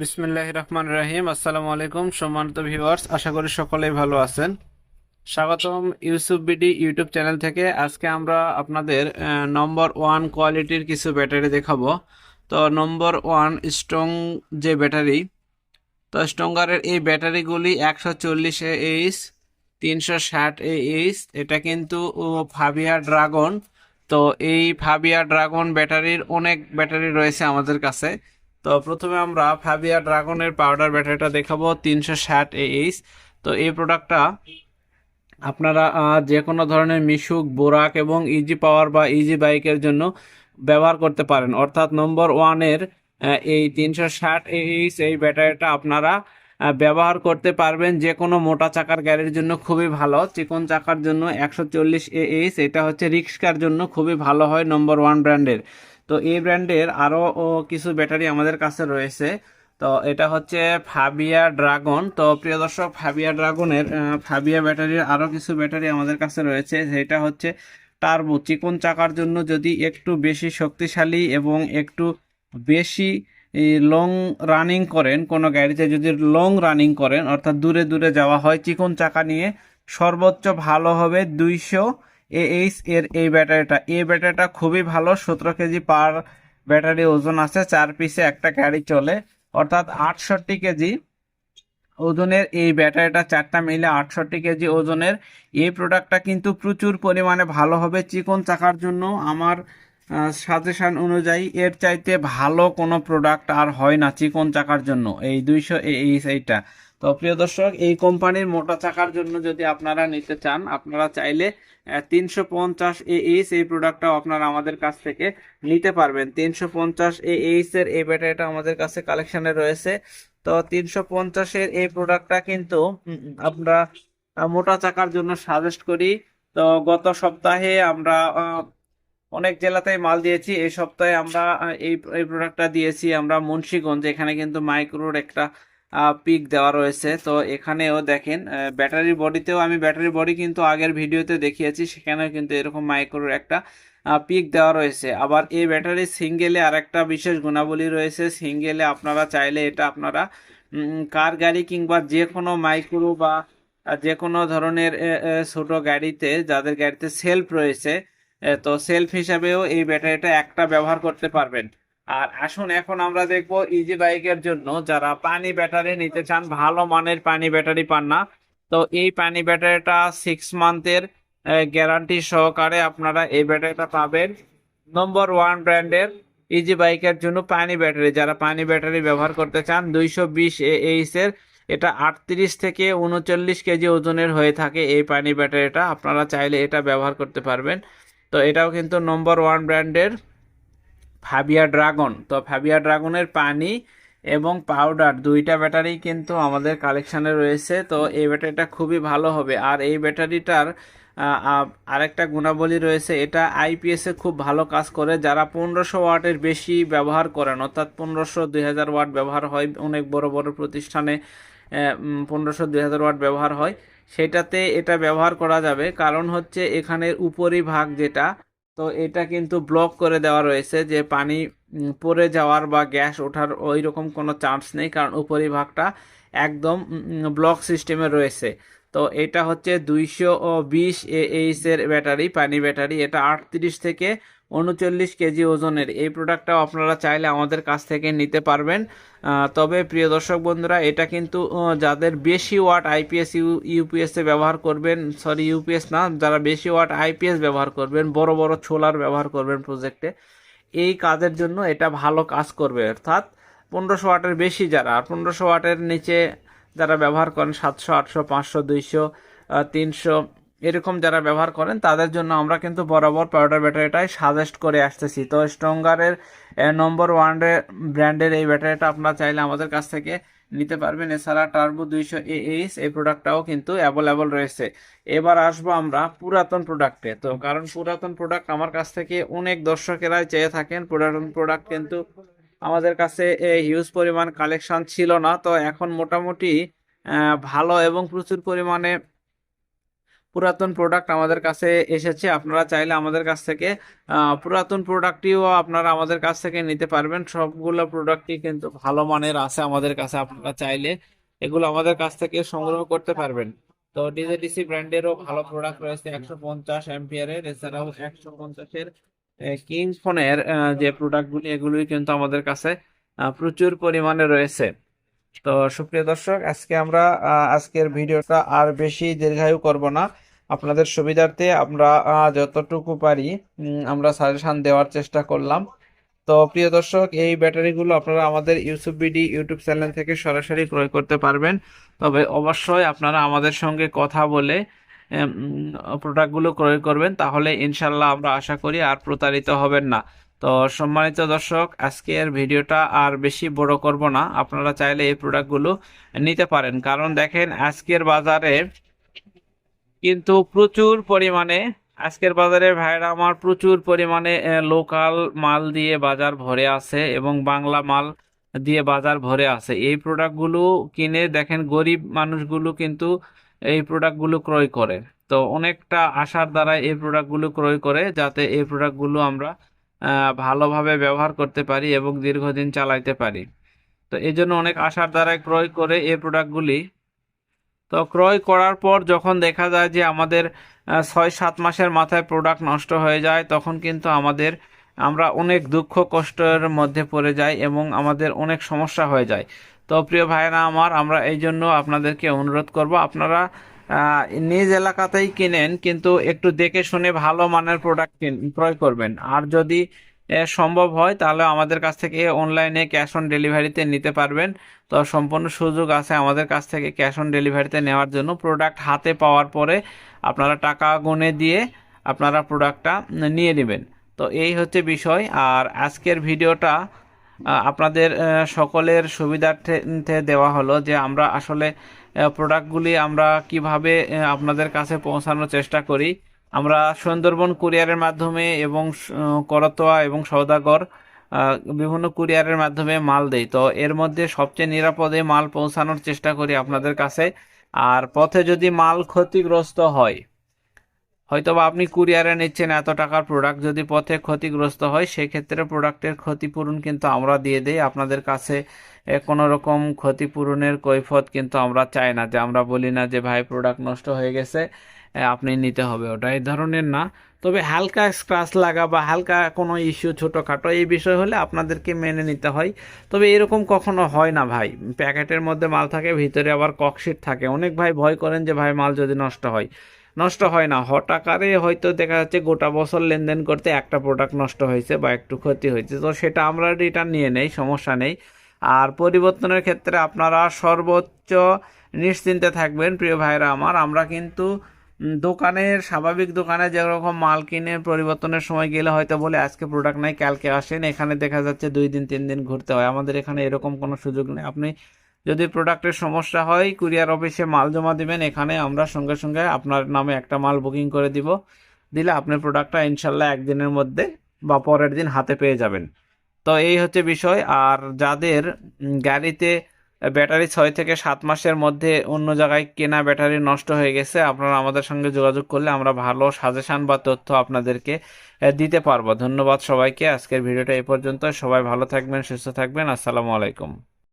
বিসমিল্লাহ রহমান রাহিম আসসালামু আলাইকুম সম্মানিত ভিউয়ার্স, আশা করি সকলেই ভালো আছেন। স্বাগতম ইউসুফ বিডি ইউটিউব চ্যানেল থেকে। আজকে আমরা আপনাদের নম্বর ওয়ান কোয়ালিটির কিছু ব্যাটারি দেখাবো। তো নম্বর ওয়ান স্ট্রং যে ব্যাটারি, তো স্ট্রঙ্গারের এই ব্যাটারিগুলি একশো চল্লিশ এইচ তিনশো ষাট এইচ এটা কিন্তু ফাবিয়া ড্রাগন তো এই ফাবিয়া ড্রাগন ব্যাটারির অনেক ব্যাটারি রয়েছে আমাদের কাছে। তো প্রথমে আমরা ফাবিয়া ড্রাগনের পাউডার ব্যাটারিটা দেখাবো, তিনশো ষাট এইচ তো এই প্রোডাক্টটা আপনারা যে কোনো ধরনের মিশুক, বোরাক এবং ইজি পাওয়ার বা ইজি বাইকের জন্য ব্যবহার করতে পারেন। অর্থাৎ নম্বর ওয়ানের এই তিনশো ষাট এইচ এই ব্যাটারিটা আপনারা ব্যবহার করতে পারবেন যে কোনো মোটা চাকার গাড়ির জন্য খুবই ভালো। চিকন চাকার জন্য একশো চল্লিশ এইচ এটা হচ্ছে রিক্সার জন্য খুবই ভালো হয় নম্বর ওয়ান ব্র্যান্ডের তো এই ব্র্যান্ডের আরও কিছু ব্যাটারি আমাদের কাছে রয়েছে। তো এটা হচ্ছে ফাবিয়া ড্রাগন তো প্রিয় দর্শক ফাবিয়া ড্রাগনের ফাবিয়া ব্যাটারির আরও কিছু ব্যাটারি আমাদের কাছে রয়েছে। সেটা হচ্ছে টার্বো চিকন চাকার জন্য যদি একটু বেশি শক্তিশালী এবং একটু বেশি লং রানিং করেন, কোনো গাড়িতে যদি লং রানিং করেন, অর্থাৎ দূরে দূরে যাওয়া হয়, চিকন চাকা নিয়ে সর্বোচ্চ ভালো হবে দুইশো এইচ এর এই ব্যাটারিটা। এই ব্যাটারিটা খুবই ভালো, সতেরো কেজি পার ব্যাটারি ওজন আছে, চার পিসে একটা গাড়ি চলে। অর্থাৎ আটষট্টি কেজি ওজনের এই ব্যাটারিটা, চারটা মিলে আটষট্টি কেজি ওজনের। এই প্রোডাক্টটা কিন্তু প্রচুর পরিমাণে ভালো হবে চিকন চাকার জন্য। আমার সাজেশন অনুযায়ী এর চাইতে ভালো কোনো প্রোডাক্ট আর হয় না চিকন চাকার জন্য। এই দুইশো এই এইটা। তো প্রিয় দর্শক, এই কোম্পানির মোটা চাকার জন্য যদি আপনারা নিতে চান, আপনারা চাইলে তিনশো পঞ্চাশ এ এইচ এই প্রোডাক্টটাও আপনারা আমাদের কাছ থেকে নিতে পারবেন। তিনশো পঞ্চাশ এইচ এর এই ব্যাটারিটা আমাদের কাছে কালেকশনে রয়েছে। তো তিনশো পঞ্চাশের এই প্রোডাক্টটা কিন্তু আমরা মোটা চাকার জন্য সাজেস্ট করি। তো গত সপ্তাহে আমরা অনেক জেলাতেই মাল দিয়েছি। এই সপ্তাহে আমরা এই এই প্রোডাক্টটা দিয়েছি। আমরা মুন্সিগঞ্জ, এখানে কিন্তু মাইক্রোর একটা পিক দেওয়া রয়েছে। তো এখানেও দেখেন ব্যাটারি বডিতেও আমি ব্যাটারি বডি কিন্তু আগের ভিডিওতে দেখিয়েছি, সেখানেও কিন্তু এরকম মাইক্রোর একটা পিক দেওয়া রয়েছে। আবার এই ব্যাটারি সিঙ্গেলে আর একটা বিশেষ গুণাবলী রয়েছে। সিঙ্গেলে আপনারা চাইলে এটা আপনারা কার গাড়ি কিংবা যে কোনো মাইক্রো বা যে কোনো ধরনের ছোট গাড়িতে, যাদের গাড়িতে সেলফ রয়েছে তো সেলফ হিসাবেও এই ব্যাটারিটা একটা ব্যবহার করতে পারবেন। আর আসুন এখন আমরা দেখব ইজি বাইকের জন্য যারা পানি ব্যাটারি নিতে চান, ভালো মানের পানি ব্যাটারি পান না। তো এই পানি ব্যাটারিটা সিক্স মান্থের গ্যারান্টি সহকারে আপনারা এই ব্যাটারিটা পাবেন। নম্বর ওয়ান ব্র্যান্ডের ইজি বাইকের জন্য পানি ব্যাটারি। যারা পানি ব্যাটারি ব্যবহার করতে চান, দুইশো বিশ এর, এটা আটত্রিশ থেকে উনচল্লিশ কেজি ওজনের হয়ে থাকে এই পানি ব্যাটারিটা। আপনারা চাইলে এটা ব্যবহার করতে পারবেন। তো এটাও কিন্তু নম্বর ওয়ান ব্র্যান্ডের ফাবিয়া ড্রাগন তো ফাবিয়া ড্রাগনের পানি এবং পাউডার দুইটা ব্যাটারি কিন্তু আমাদের কালেকশানে রয়েছে। তো এই ব্যাটারিটা খুবই ভালো হবে। আর এই ব্যাটারিটার আরেকটা গুণাবলী রয়েছে, এটা আইপিএসে খুব ভালো কাজ করে। যারা পনেরোশো ওয়াটের বেশি ব্যবহার করেন, অর্থাৎ পনেরোশো দুই হাজার ওয়াট ব্যবহার হয়, অনেক বড় বড় প্রতিষ্ঠানে পনেরোশো দুই হাজার ওয়াট ব্যবহার হয়, সেটাতে এটা ব্যবহার করা যাবে। কারণ হচ্ছে এখানের উপরিভাগ যেটা তো এটা কিন্তু ব্লক করে দেওয়া রয়েছে যে পানি পড়ে যাওয়ার বা গ্যাস ওঠার ওই রকম কোনো চান্স নেই, কারণ উপরিভাগটা একদম ব্লক সিস্টেমে রয়েছে। তো এটা হচ্ছে দুইশো বিশ এর ব্যাটারি, পানি ব্যাটারি। এটা আটত্রিশ থেকে উনচল্লিশ কেজি ওজনের। এই প্রোডাক্টটাও আপনারা চাইলে আমাদের কাছ থেকে নিতে পারবেন। তবে প্রিয় দর্শক বন্ধুরা, এটা কিন্তু যাদের বেশি ওয়াট আইপিএস ইউ ইউপিএস ব্যবহার করবেন সরি ইউপিএস না, যারা বেশি ওয়াট আইপিএস ব্যবহার করবেন, বড় বড় সোলার ব্যবহার করবেন প্রজেক্টে এই কাজের জন্য এটা ভালো কাজ করবে। অর্থাৎ পনেরোশো ওয়াটের বেশি যারা, আর পনেরোশো ওয়াটের নিচে যারা ব্যবহার করেন, সাতশো, আটশো, পাঁচশো, দুইশো তিনশো, এরকম যারা ব্যবহার করেন, তাদের জন্য আমরা কিন্তু বরাবর পাউডার ব্যাটারিটাই সাজেস্ট করে আসতেছি। তো স্ট্রঙ্গারের নম্বর ওয়ানের ব্র্যান্ডের এই ব্যাটারিটা আপনারা চাইলে আমাদের কাছ থেকে নিতে পারবেন। এছাড়া টার্বো দুইশো এ এইচ এই প্রোডাক্টটাও কিন্তু অ্যাভেলেবল রয়েছে। এবার আসব আমরা পুরাতন প্রোডাক্টে তো কারণ পুরাতন প্রোডাক্ট আমার কাছ থেকে অনেক দর্শকেরাই চেয়ে থাকেন। পুরাতন প্রোডাক্ট কিন্তু আমাদের কাছে হিউজ পরিমাণ কালেকশন ছিল না। তো এখন মোটামুটি ভালো এবং প্রচুর পরিমাণে পুরাতন প্রোডাক্ট আমাদের কাছে এসেছে। আপনারা চাইলে আমাদের কাছ থেকে পুরাতন প্রোডাক্টটিও আপনারা আমাদের কাছ থেকে নিতে পারবেন। সবগুলো প্রোডাক্টই কিন্তু ভালো মানের আছে আমাদের কাছে। আপনারা চাইলে এগুলো আমাদের কাছ থেকে সংগ্রহ করতে পারবেন। তো ডিজেডিসি ব্র্যান্ডেরও ভালো প্রোডাক্ট রয়েছে। একশো পঞ্চাশ অ্যাম্পিয়ারের এছাড়াও একশো পঞ্চাশের কিং ফোনের যে প্রোডাক্টগুলি এগুলি কিন্তু আমাদের কাছে প্রচুর পরিমাণে রয়েছে। তো সুপ্রিয় দর্শক, আজকে আমরা আজকের ভিডিওটা আর বেশি দীর্ঘায়ু করব না। আপনাদের সুবিধার্থে আমরা যতটুকু পারি আমরা সাজেশন দেওয়ার চেষ্টা করলাম। তো প্রিয় দর্শক, এই ব্যাটারিগুলো আপনারা আমাদের ইউসুফ বিডি ইউটিউব চ্যানেল থেকে সরাসরি ক্রয় করতে পারবেন। তবে অবশ্যই আপনারা আমাদের সঙ্গে কথা বলে প্রোডাক্টগুলো ক্রয় করবেন, তাহলে ইনশাল্লাহ আমরা আশা করি আর প্রতারিত হবেন না। তো সম্মানিত দর্শক, আজকের ভিডিওটা আর বেশি বড় করব না। আপনারা চাইলে এই প্রোডাক্টগুলো নিতে পারেন। কারণ দেখেন, আজকের বাজারে কিন্তু প্রচুর পরিমাণে, আজকের বাজারে ভাইরা আমার প্রচুর পরিমাণে লোকাল মাল দিয়ে বাজার ভরে আছে এবং বাংলা মাল দিয়ে বাজার ভরে আছে। এই প্রোডাক্টগুলো কিনে দেখেন, গরিব মানুষগুলো কিন্তু এই প্রোডাক্টগুলো ক্রয় করে। তো অনেকটা আশার দ্বারা এই প্রোডাক্টগুলো ক্রয় করে, যাতে এই প্রোডাক্টগুলো আমরা ভালোভাবে ব্যবহার করতে পারি এবং দীর্ঘদিন চালাইতে পারি। তো এই জন্য অনেক আশার দ্বারা ক্রয় করে এই প্রোডাক্টগুলি তো ক্রয় করার পর যখন দেখা যায় যে আমাদের ছয় সাত মাসের মাথায় প্রোডাক্ট নষ্ট হয়ে যায়, তখন কিন্তু আমাদের, আমরা অনেক দুঃখ কষ্টের মধ্যে পড়ে যাই এবং আমাদের অনেক সমস্যা হয়ে যায়। তো প্রিয় ভাইরা আমার, আমরা এই জন্য আপনাদেরকে অনুরোধ করব, আপনারা নিজ এলাকাতেই কিনেন, কিন্তু একটু দেখে শুনে ভালো মানের প্রোডাক্ট ক্রয় করবেন। আর যদি সম্ভব হয়, তাহলে আমাদের কাছ থেকে অনলাইনে ক্যাশ অন ডেলিভারিতে নিতে পারবেন। তো সম্পূর্ণ সুযোগ আছে আমাদের কাছ থেকে ক্যাশ অন ডেলিভারিতে নেওয়ার জন্য। প্রোডাক্ট হাতে পাওয়ার পরে আপনারা টাকা গুনে দিয়ে আপনারা প্রোডাক্টটা নিয়ে নেবেন। তো এই হচ্ছে বিষয়। আর আজকের ভিডিওটা আপনাদের সকলের সুবিধার্থে দেওয়া হলো যে আমরা আসলে প্রোডাক্টগুলি আমরা কীভাবে আপনাদের কাছে পৌঁছানোর চেষ্টা করি। আমরা সুন্দরবন কুরিয়ারের মাধ্যমে এবং করতোয়া এবং সওদাগর আহ, বিভিন্ন কুরিয়ারের মাধ্যমে মাল দেই। তো এর মধ্যে সবচেয়ে নিরাপদে মাল পৌঁছানোর চেষ্টা করি আপনাদের কাছে। আর পথে যদি মাল ক্ষতিগ্রস্ত হয় হয়তো বা আপনি কুরিয়ারে নিচ্ছেন, এত টাকার প্রোডাক্ট যদি পথে ক্ষতিগ্রস্ত হয়, সেক্ষেত্রে প্রোডাক্টের ক্ষতিপূরণ কিন্তু আমরা দিয়ে দেই। আপনাদের কাছে কোনো রকম ক্ষতিপূরণের কৈফত কিন্তু আমরা চাই না, যে আমরা বলি না যে, ভাই প্রোডাক্ট নষ্ট হয়ে গেছে আপনি নিতে হবে। ওটা এই ধরনের না। তবে হালকা স্ক্রাচ লাগা বা হালকা কোনো ইস্যু ছোটোখাটো, এই বিষয় হলে আপনাদেরকে মেনে নিতে হয়। তবে এরকম কখনো হয় না, ভাই। প্যাকেটের মধ্যে মাল থাকে, ভিতরে আবার ককশিট থাকে। অনেক ভাই ভয় করেন যে, ভাই, মাল যদি নষ্ট হয়। নষ্ট হয় না। হঠাকারে হয়তো দেখা যাচ্ছে গোটা বছর লেনদেন করতে একটা প্রোডাক্ট নষ্ট হয়েছে বা একটু ক্ষতি হয়েছে। তো সেটা আমরা রিটার্ন নিয়ে নেই, সমস্যা নেই। আর পরিবর্তনের ক্ষেত্রে আপনারা সর্বোচ্চ নিশ্চিন্তে থাকবেন, প্রিয় ভাইরা আমার। আমরা কিন্তু দোকানের, স্বাভাবিক দোকানে যেরকম মাল কিনে পরিবর্তনের সময় গেলে হয়তো বলে, আজকে প্রোডাক্ট নাই, কালকে আসেন। এখানে দেখা যাচ্ছে দুই দিন, তিন দিন ঘুরতে হয়। আমাদের এখানে এরকম কোনো সুযোগ নেই। আপনি যদি প্রোডাক্টের সমস্যা হয় কুরিয়ার অফিসে মাল জমা দিবেন, এখানে আমরা সঙ্গে সঙ্গে আপনার নামে একটা মাল বুকিং করে দিব। দিলে আপনি প্রোডাক্টটা ইনশাল্লাহ একদিনের মধ্যে বা পরের দিন হাতে পেয়ে যাবেন। তো এই হচ্ছে বিষয়। আর যাদের গাড়িতে ব্যাটারি ছয় থেকে সাত মাসের মধ্যে অন্য জায়গায় কেনা ব্যাটারি নষ্ট হয়ে গেছে, আপনারা আমাদের সঙ্গে যোগাযোগ করলে আমরা ভালো সাজেশন বা তথ্য আপনাদেরকে দিতে পারব। ধন্যবাদ সবাইকে। আজকের ভিডিওটা এই পর্যন্ত। সবাই ভালো থাকবেন, সুস্থ থাকবেন। আসসালামু আলাইকুম।